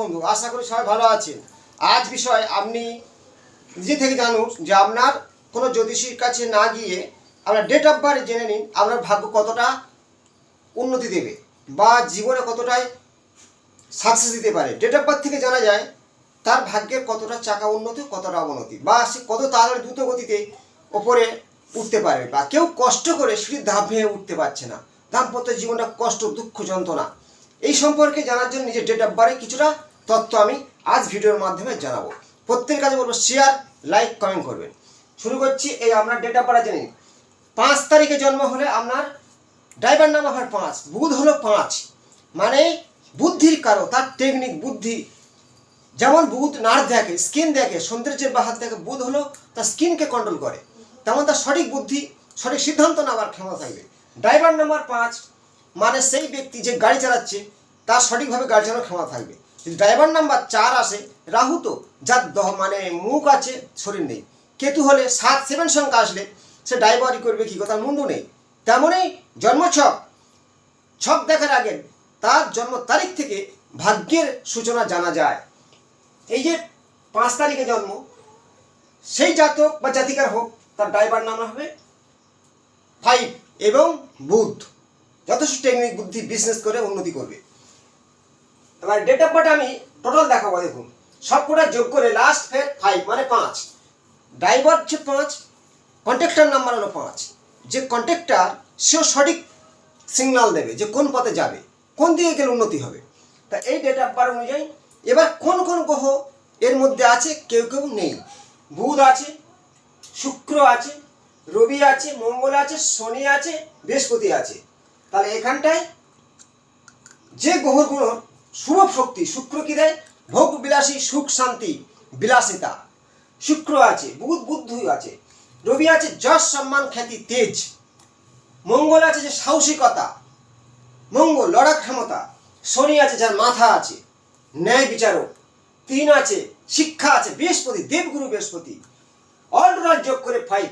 বন্ধু, আশা করি সবাই ভালো আছেন আজ বিষয়, আপনি নিজে থেকে জানুন যে আপনার কোনো জ্যোতিষীর কাছে না গিয়ে আপনার ডেট অফ বার্থ জেনে নিন, আপনার ভাগ্য কতটা উন্নতি দেবে বা জীবনে কতটাই সাকসেস দিতে পারে। ডেট অফ বার্থ থেকে জানা যায়, তার ভাগ্যের কতটা চাকা উন্নতি, কতটা অবনতি বা সে কত তাড়াতাড়ি দ্রুত গতিতে ওপরে উঠতে পারে বা কেউ কষ্ট করে সিঁড়ির ধাপ ভেঙে উঠতে পারছে না। দাম্পত্য জীবনটা কষ্ট, দুঃখ, যন্ত্রণা এই সম্পর্কে জানার জন্য নিজের ডেট অফ বার্থে কিছুটা তথ্য আমি আজ ভিডিওর মাধ্যমে জানাব। প্রত্যেকের কাছে বলব শেয়ার লাইক কমেন্ট করবেন। শুরু করছি এই আপনার ডেট অফ বার্থ জেনে। পাঁচ তারিখে জন্ম হলে আপনার ড্রাইভার নাম আমার পাঁচ, বুধ হলো পাঁচ। মানে বুদ্ধির কারও, তার টেকনিক বুদ্ধি। যেমন বুধ নার্ভ দেখে স্কিন দেখে, সৌন্দর্যের বাহার দেখে বুধ হলো তার স্কিনকে কন্ট্রোল করে। তেমন তার সঠিক বুদ্ধি, সঠিক সিদ্ধান্ত নেওয়ার ক্ষমতা থাকবে। ড্রাইভার নাম্বার পাঁচ মানে সেই ব্যক্তি যে গাড়ি চালাচ্ছে, তার সঠিকভাবে গাড়ি চালানোর ক্ষমতা থাকবে। যদি ড্রাইভার নাম্বার চার আসে, রাহু তো, যার দহ- মানে মুখ আছে, শরীর নেই। কেতু হলে সাত সেভেন সংখ্যা আসলে, সে ড্রাইভারই করবে কি কথা, মুন্ডু নেই। তেমনই জন্মছক, ছক দেখার আগে তার জন্ম তারিখ থেকে ভাগ্যের সূচনা জানা যায়। এই যে পাঁচ তারিখে জন্ম, সেই জাতক বা জাতিকার হোক, তার ড্রাইভার নাম হবে ফাইভ এবং বুধ। যথেষ্ট টেকনিক বুদ্ধি বিজনেস করে উন্নতি করবে। এবার ডেট অফ বার্থ আমি টোটাল দেখাবো, দেখুন। সবকটা যোগ করে লাস্ট ফের ফাইভ মানে পাঁচ। ড্রাইভার যে পাঁচ কন্ট্রাক্টর নাম্বার হলো পাঁচ। যে কন্ট্রাক্টর সেও সঠিক সিগনাল দেবে যে কোন পথে যাবে, কোন দিকে গেলে উন্নতি হবে। তা এই ডেট অফ বার্থ অনুযায়ী, এবার কোন কোন গ্রহ এর মধ্যে আছে, কেউ কেউ নেই। বুধ আছে, শুক্র আছে, রবি আছে, মঙ্গল আছে, শনি আছে, বৃহস্পতি আছে। তাহলে এখানটায় যে গ্রহগুলো শুভ শক্তি শুক্র কি দেয়? ভোগ বিলাসী, সুখ, শান্তি, বিলাসিতা। শুক্র আছে বুধ বুদ্ধ আছে। রবি আছে, যশ, সম্মান, খ্যাতি, তেজ। মঙ্গল আছে যে সাহসিকতা। মঙ্গল লড়াক ক্ষমতা। শনি আছে যার মাথা আছে, ন্যায় বিচারক। তিন আছে, শিক্ষা আছে, বৃহস্পতি, দেবগুরু বৃহস্পতি। অলরাউন্ড যোগ করে ফাইভ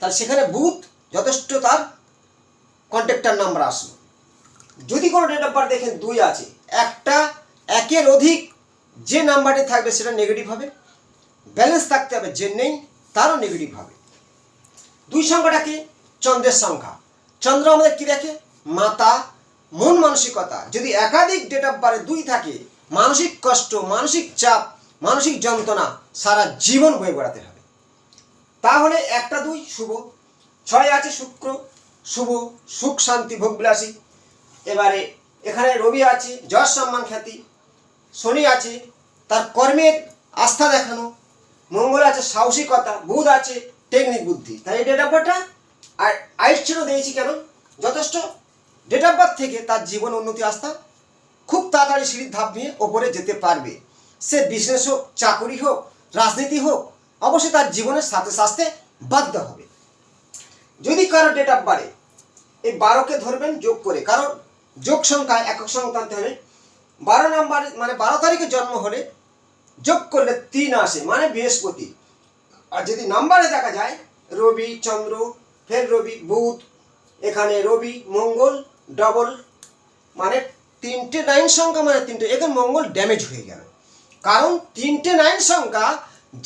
তাহলে সেখানে বুধ যথেষ্ট তার কন্ট্যাক্টার নাম্বার আসলো। যদি কোনো ডেট অফ বার্থ দেখেন দুই আছে, একটা একের অধিক যে নাম্বারটি থাকবে সেটা নেগেটিভ হবে ব্যালেন্স থাকতে হবে যে নেই তারও নেগেটিভ হবে। দুই সংখ্যাটা কি? চন্দ্রের সংখ্যা। চন্দ্র আমাদের কি দেখে? মাতা, মন মানসিকতা। যদি একাধিক ডেট অফ বার্থে দুই থাকে, মানসিক কষ্ট, মানসিক চাপ, মানসিক যন্ত্রণা সারা জীবন বয়ে বেড়াতে হবে। তাহলে একটা দুই শুভ, ছয় আছে শুক্র শুভ সুখ শান্তি ভোগবিলাসী এবারে এখানে রবি আছে, যশ সম্মান খ্যাতি। শনি আছে, তার কর্মের আস্থা দেখানো। মঙ্গল আছে, সাহসিকতা। বুধ আছে টেকনিক বুদ্ধি। তাই ডেট অফ বার্থটা আর দিয়েছি কেন? যথেষ্ট। ডেট অফ বার্থ থেকে তার জীবন উন্নতি আস্থা খুব তাড়াতাড়ি সিঁড়ির ধাপ নিয়ে ওপরে যেতে পারবে। সে বিজনেস হোক, চাকুরি হোক, রাজনীতি হোক, অবশ্যই তার জীবনের সাথে সাথে বাধ্য হবে। যদি কারও ডেট অফ বাড়ে এই বারোকে ধরবেন যোগ করে। কারণ যোগ সংখ্যা, একক সংখ্যা আনতে হবে। বারো নাম্বার মানে বারো তারিখে জন্ম হলে যোগ করলে তিন আসে মানে বৃহস্পতি। আর যদি নাম্বারে দেখা যায়, রবি, চন্দ্র, ফের রবি, বুধ, এখানে রবি, মঙ্গল, ডবল মানে তিনটে নাইন সংখ্যা মানে তিনটে এখানে মঙ্গল ড্যামেজ হয়ে গেল। কারণ তিনটে নাইন সংখ্যা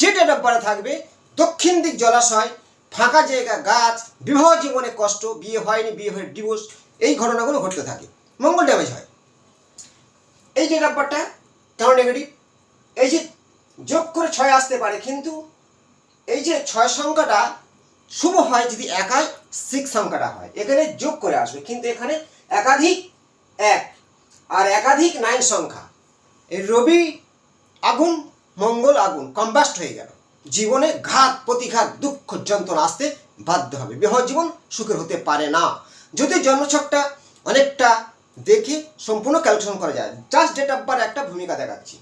যে ডেট অফ থাকবে, দক্ষিণ দিক জলাশয় ফাঁকা জায়গা, গাছ, বিবাহ জীবনে কষ্ট, বিয়ে হয়নি, বিয়ে হয়ে ডিভোর্স এই ঘটনাগুলো ঘটতে থাকে। মঙ্গল ড্যামেজ হয়। এই যে ব্যাপারটা কেন নেগেটিভ এই যে যোগ করে ছয় আসতে পারে, কিন্তু এই যে ছয় সংখ্যাটা শুভ হয় যদি একাই সিক্স সংখ্যাটা হয়। এখানে যোগ করে আসবে, কিন্তু এখানে একাধিক এক আর একাধিক নাইন সংখ্যা। এই রবি আগুন, মঙ্গল আগুন কম্বাস্ট হয়ে গেল। জীবনে ঘাত, প্রতিঘাত, দুঃখ, যন্ত্রণা আসতে বাধ্য হবে। বিবাহ জীবন সুখের হতে পারে না। যদি জন্মছকটা অনেকটা দেখে সম্পূর্ণ ক্যালকুলেশন করা যায়। জাস্ট ডেট অফ বার্থ একটা ভূমিকা দেখাচ্ছি।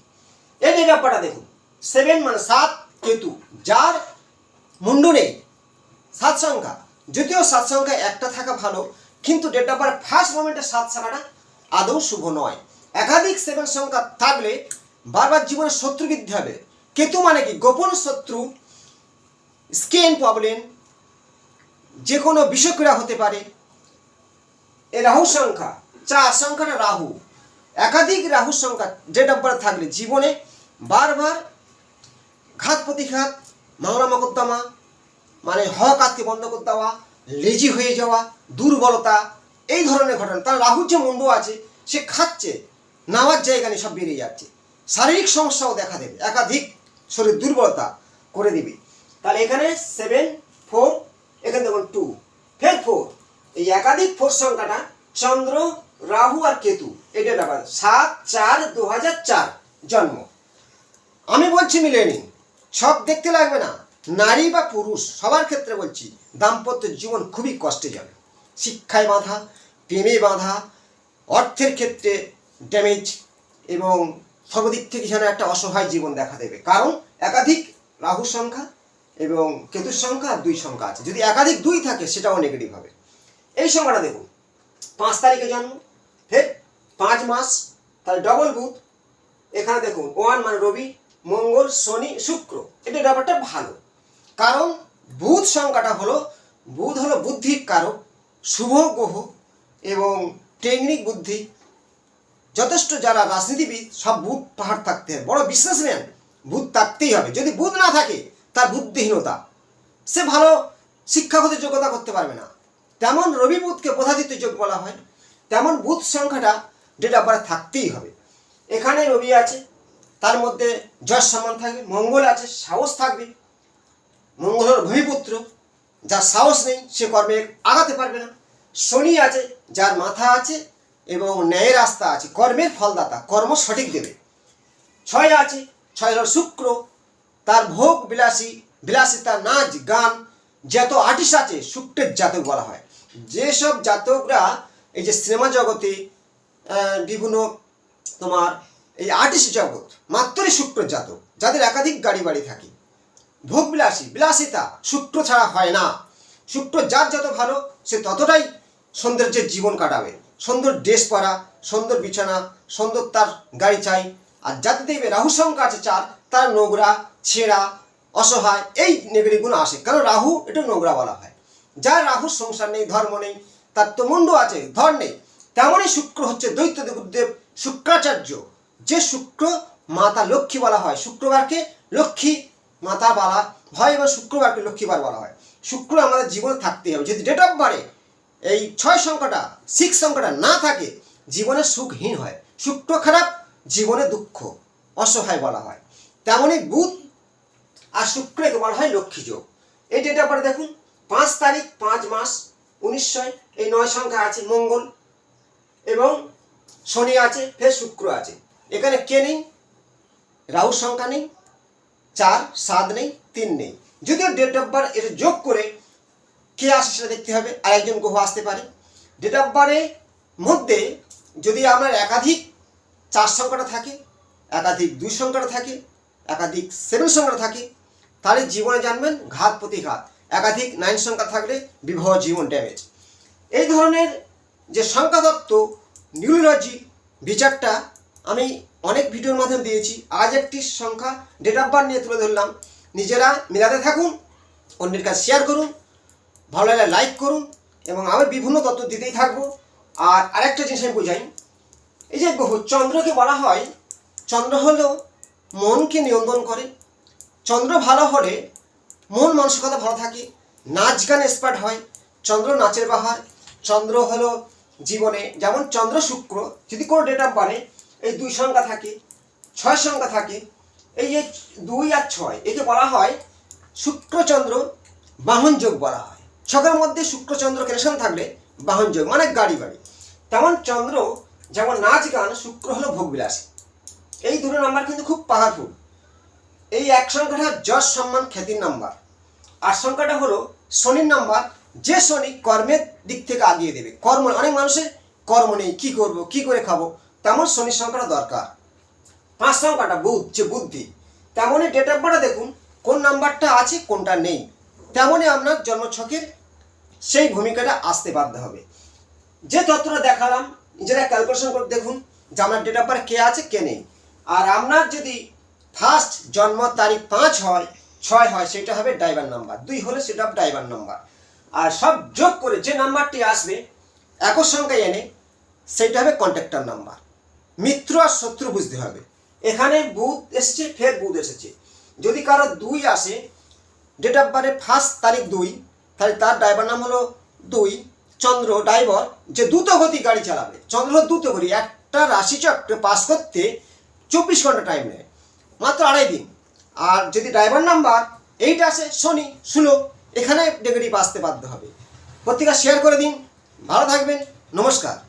এই ডেট অফ বার্থটা দেখুন। সেভেন মানে সাত কেতু। যার মুন্ডু নেই। সাত সংখ্যা। যদিও সাত সংখ্যা একটা থাকা ভালো, কিন্তু ডেট অফ বার্থ ফার্স্ট মোমেন্টে সাত সংখ্যাটা আদৌ শুভ নয়। একাধিক সেভেন সংখ্যা থাকলে বারবার জীবনে শত্রু বৃদ্ধি হবে। কেতু মানে কি? গোপন শত্রু, স্কিন প্রবলেম যে কোনো বিষক্রিয়া হতে পারে। এ রাহু সংখ্যা, চার সংখ্যাটা রাহু? একাধিক রাহুর সংখ্যা, যে নাম্বারে থাকলে জীবনে বারবার ঘাত প্রতিঘাত, মামলা মকদ্দমা মানে হক আজকে বন্ধ করে দেওয়া লেজি হয়ে যাওয়া, দুর্বলতা, এই ধরনের ঘটনা। তার রাহুর যে মুন্ড আছে, সে খাচ্ছে, নামার জায়গা নিয়ে সব বেরিয়ে যাচ্ছে। শারীরিক সমস্যাও দেখা দেবে, একাধিক শরীর দুর্বলতা করে দিবে। তাহলে এখানে সেভেন ফোর এখানে দেখুন টু ফের ফোর এই একাধিক ফোর সংখ্যাটা চন্দ্র, রাহু আর কেতু এটা ব্যাপার। সাত, চার দু হাজার চার জন্ম। আমি বলছি মিলে নিন সব দেখতে লাগবে না। নারী বা পুরুষ, সবার ক্ষেত্রে বলছি, দাম্পত্য জীবন খুবই কষ্টে যাবে শিক্ষায় বাধা, প্রেমে বাধা, অর্থের ক্ষেত্রে ড্যামেজ এবং সর্বদিক থেকে যেন একটা অসহায় জীবন দেখা দেবে। কারণ একাধিক রাহুর সংখ্যা এবং কেতুর সংখ্যা দুই সংখ্যা আছে। যদি একাধিক দুই থাকে, সেটাও নেগেটিভ হবে। এই সংখ্যাটা দেখুন। পাঁচ তারিখে জন্ম, ফের পাঁচ মাস, তাহলে ডবল বুথ এখানে দেখুন, ওয়ান মানে রবি, মঙ্গল, শনি, শুক্র। এটা ব্যাপারটা ভালো। কারণ বুধ সংখ্যাটা হলো, বুধ হলো বুদ্ধির কারক, শুভ গ্রহ এবং টেকনিক বুদ্ধি। যথেষ্ট যারা রাজনীতিবিদ, সব বুধ পাহাড় থাকতে হবে। বড় বিজনেসম্যান বুধ থাকতেই হবে। যদি বুধ না থাকে, তার বুদ্ধিহীনতা। সে ভালো শিক্ষাগত যোগ্যতা করতে পারবে না। তেমন রবি বুধকে বোধাদিত্য যোগ বলা হয়। তেমন বুধ সংখ্যাটা ডেট অফ বার্থ থাকতেই হবে। এখানে রবি আছে, তার মধ্যে যশ সম্মান থাকবে, মঙ্গল আছে, সাহস থাকবে। মঙ্গলের ভূমিপুত্র যার সাহস নেই, সে কর্মে আগাতে পারবে না। শনি আছে, যার মাথা আছে এবং ন্যায়ের রাস্তা আছে, কর্মের ফলদাতা, কর্ম সঠিক দেবে। ছয় আছে, ছয় হল শুক্র, তার ভোগ বিলাসী বিলাসিতা নাচ, গান, যত আর্টিস্ট আছে, শুক্রের জাতক বলা হয়। যেসব জাতকরা এই যে সিনেমা জগতে বিভিন্ন তোমার এই আর্টিস্ট জগৎ, মাত্রই শুক্র জাতক, যাদের একাধিক গাড়ি বাড়ি থাকে। ভোগ বিলাসী বিলাসিতা শুক্র ছাড়া হয় না। শুক্র যার যত ভালো, সে ততটাই সৌন্দর্যের জীবন কাটাবে। সুন্দর ড্রেস পরা, সুন্দর বিছানা, সুন্দর তার গাড়ি চাই। আর যাতে দেখবে রাহু সংখ্যা আছে চার, তার নোংরা, ছেঁড়া, অসহায়, এই নেগেটিভগুলো আসে। কারণ রাহু এটা নোংরা বলা হয়। যার রাহুর সংসার নেই, ধর্ম নেই, তার তো মুন্ড আছে, ধর নেই, তেমনই শুক্র হচ্ছে দৈত্য দেবদেব শুক্রাচার্য। যে শুক্র মাতা লক্ষ্মী বলা হয়, শুক্রবারকে লক্ষ্মী মাতা বলা হয় এবং শুক্রবারকে লক্ষ্মীবার বলা হয়। শুক্র আমাদের জীবনে থাকতেই হবে। যদি ডেট অফ বারে এই ছয় সংখ্যাটা সিক্স সংখ্যাটা না থাকে জীবনে সুখহীন হয়। শুক্র খারাপ, জীবনে দুঃখ, অসহায় বলা হয়। তেমনই বুধ আর শুক্রকে বলা হয় লক্ষ্মী যোগ। এই ডেট বারে দেখুন, পাঁচ তারিখ, পাঁচ মাস উনিশশো এই নয় সংখ্যা আছে মঙ্গল এবং শনি আছে, ফের শুক্র আছে। এখানে কে নেই? রাহুর সংখ্যা নেই, চার, সাত নেই, তিন নেই। যদিও ডেট অফ বার্থ এটা যোগ করে কে আসে সেটা দেখতে হবে আর একজন গ্রহ আসতে পারে। ডেট অফ বার্থের মধ্যে যদি আপনার একাধিক চার সংখ্যাটা থাকে, একাধিক দুই সংখ্যাটা থাকে, একাধিক সেভেন সংখ্যাটা থাকে, তাহলে জীবনে জানবেন ঘাত প্রতিঘাত। একাধিক নাইন সংখ্যা থাকলে বিবাহ জীবন ড্যামেজ এই ধরনের যে সংখ্যাতত্ত্ব নিউরোলজি বিচারটা আমি অনেক ভিডিওর মাধ্যমে দিয়েছি। আজ একটি সংখ্যা ডেট অফ বার্থ নিয়ে তুলে ধরলাম। নিজেরা মিলাতে থাকুন, অন্যের কাছে শেয়ার করুন। ভালো লাগলে লাইক করুন এবং আমি বিভিন্ন তথ্য দিতেই থাকব। আর আরেকটা জিনিস আমি বোঝাই। এই যে চন্দ্রকে বলা হয়, চন্দ্র হলো মনকে নিয়ন্ত্রণ করে। চন্দ্র ভালো হলে মন মানসিকতা ভালো থাকে, নাচ গান এক্সপার্ট হয়, চন্দ্র নাচের বাহার। চন্দ্র হলো জীবনে, যেমন চন্দ্র শুক্র, যদি কোনো ডেট অফ বারে এই দুই সংখ্যা থাকে, ছয় সংখ্যা থাকে, এই যে দুই আর ছয়, একে বলা হয় শুক্রচন্দ্র বাহন যোগ বলা হয়। ছকের মধ্যে শুক্রচন্দ্র কানেকশন থাকলে বাহন যোগ মানে গাড়ি বাড়ি। তেমন চন্দ্র যেমন নাচ গান, শুক্র হলো ভোগবিলাসী। এই দুটো নাম্বার কিন্তু খুব পাওয়ারফুল এই এক সংখ্যাটা যশ সম্মান খ্যাতির নাম্বার। আর সংখ্যাটা হলো শনির নাম্বার। যে শনি কর্মের দিক থেকে আগিয়ে দেবে। কর্ম, অনেক মানুষের কর্ম নেই, কী করব, কি করে খাব? তেমন শনির সংখ্যাটা দরকার। পাঁচ সংখ্যাটা বুধ, যে বুদ্ধি। তেমনই ডেট অফ বার্থ দেখুন, কোন নাম্বারটা আছে, কোনটা নেই। তেমনই আপনার জন্মছকের সেই ভূমিকাটা আসতে বাধ্য হবে। যে তথ্যটা দেখালাম, নিজেরা ক্যালকুলেশন করে দেখুন যে আপনার ডেট অফ কে আছে, কে নেই। আর আপনার যদি ফার্স্ট জন্ম তারিখ পাঁচ হয়, ছয় হয়, সেটা হবে ড্রাইভার নাম্বার দুই হলে সেটা হবে ড্রাইভার নাম্বার আর সব যোগ করে যে নাম্বারটি আসবে একর সংখ্যায় এনে সেটা হবে কন্ট্যাক্টর নাম্বার মিত্র আর শত্রু বুঝতে হবে। এখানে বুধ এসছে, ফের বুধ এসেছে। যদি কারও দুই আসে ডেট অফ বার্থে ফার্স্ট তারিখ দুই তাহলে তার ড্রাইভার নাম হলো দুই, চন্দ্র ড্রাইভার যে দ্রুত গতি গাড়ি চালাবে। চন্দ্র দ্রুত গতি একটা রাশিচক্রে পাস করতে চব্বিশ ঘণ্টা টাইম নেয়। মাত্র আড়াই দিন। আর যদি ড্রাইভার নাম্বার এইট আসে, শনি, ষোলো, এখানে নেগেটিভ আসতে বাধ্য হবে। পত্রিকা শেয়ার করে দিন। ভালো থাকবেন। নমস্কার।